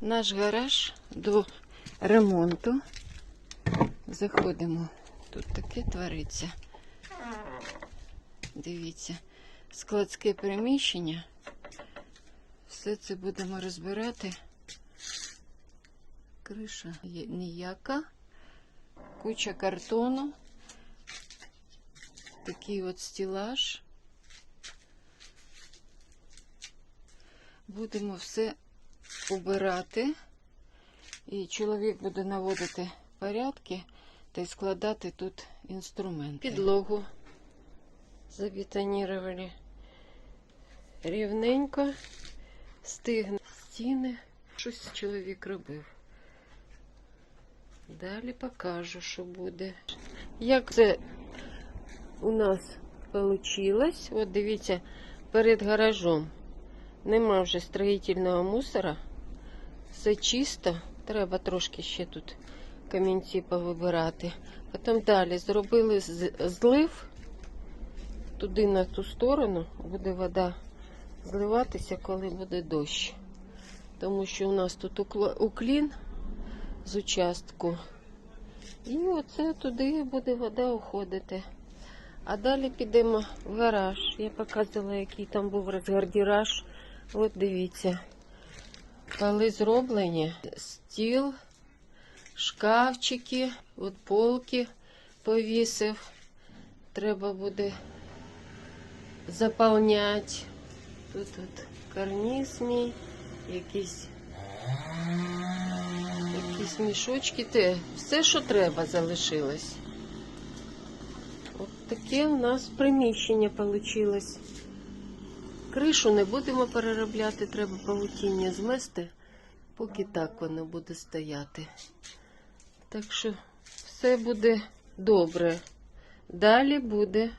наш гараж до ремонту. Заходимо. Тут таке твориться. Дивіться, складське приміщення. Все це будемо розбирати. Криша є ніяка. Куча картону. Такий от стілаж. Будемо все убирати. І чоловік буде наводити порядки та й складати тут інструменти. Підлогу забетонірували рівненько, стигне стіни. Щось чоловік робив. Далі покажу, що буде. Як це у нас вийшло? От дивіться, перед гаражом нема вже строїтельного мусора. Все чисто. Треба трошки ще тут камінці повибирати. Потім далі зробили злив. Туди на ту сторону буде вода зливатися, коли буде дощ. Тому що у нас тут уклін з участку. І оце туди буде вода уходити. А далі підемо в гараж. Я показувала, який там був розгардіраж. От дивіться. Поли зроблені, стіл, шкафчики, от полки повісив. Треба буде заповняти. Тут от карніз мій, якісь, якісь мішочки. Те, все, що треба, залишилось. От таке у нас приміщення вийшло. Кришу не будемо переробляти, треба павутіння змести, поки так воно буде стояти. Так що все буде добре. Далі буде